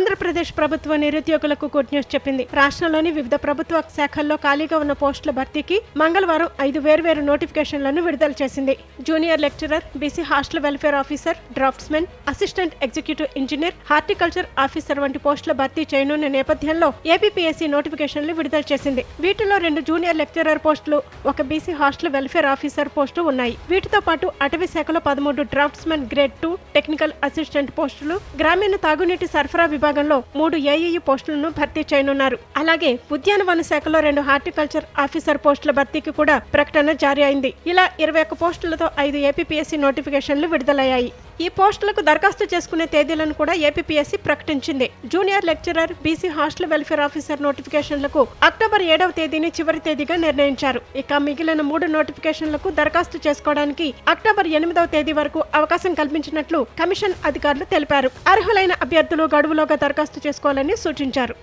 ఆంధ్రప్రదేశ్ ప్రభుత్వ నిరుద్యోగులకు good news చెప్పింది. రాష్ట్రంలోని వివిధ ప్రభుత్వ శాఖల్లో ఖాళీగా ఉన్న పోస్టుల భర్తీకి మంగళవారం ఐదు వేర్వేరు నోటిఫికేషన్లను విడుదల చేసింది. Junior lecturer BC hostel welfare officer draftsmen assistant executive engineer horticulture officer వంటి పోస్టుల భర్తీ చేయనున్న నేపథ్యంలో ఏపీపీఎస్సీ నోటిఫికేషన్లు విడుదల చేసింది. వీటిలో రెండు జూనియర్ లెక్చరర్ పోస్టులు ఒక BC hostel welfare officer post ఉన్నాయి. వీటితో పాటు అటవీ శాఖలో పదమూడు draftsmen grade two technical assistant పోస్టులు గ్రామీణ తాగునీటి సరఫరా విభాగం విభాగంలో మూడు ఏఈఈ పోస్టులను భర్తీ చేయనున్నారు. అలాగే ఉద్యానవన శాఖలో రెండు హార్టికల్చర్ ఆఫీసర్ పోస్టుల భర్తీకి కూడా ప్రకటన జారీ అయింది. ఇలా ఇరవై ఒక్క పోస్టులతో ఐదు ఏపీపీఎస్సీ నోటిఫికేషన్లు విడుదలయ్యాయి. ఈ పోస్టులకు దరఖాస్తు చేసుకునే తేదీలను కూడా ఏపీపీఎస్సీ ప్రకటించింది. Junior lecturer BC hostel welfare officer నోటిఫికేషన్లకు October ఏడవ తేదీని చివరి తేదీగా నిర్ణయించారు. ఇక మిగిలిన మూడు నోటిఫికేషన్లకు దరఖాస్తు చేసుకోవడానికి అక్టోబర్ ఎనిమిదవ తేదీ వరకు అవకాశం కల్పించినట్లు కమిషన్ అధికారులు తెలిపారు. అర్హులైన అభ్యర్థులు గడువులోగా దరఖాస్తు చేసుకోవాలని సూచించారు.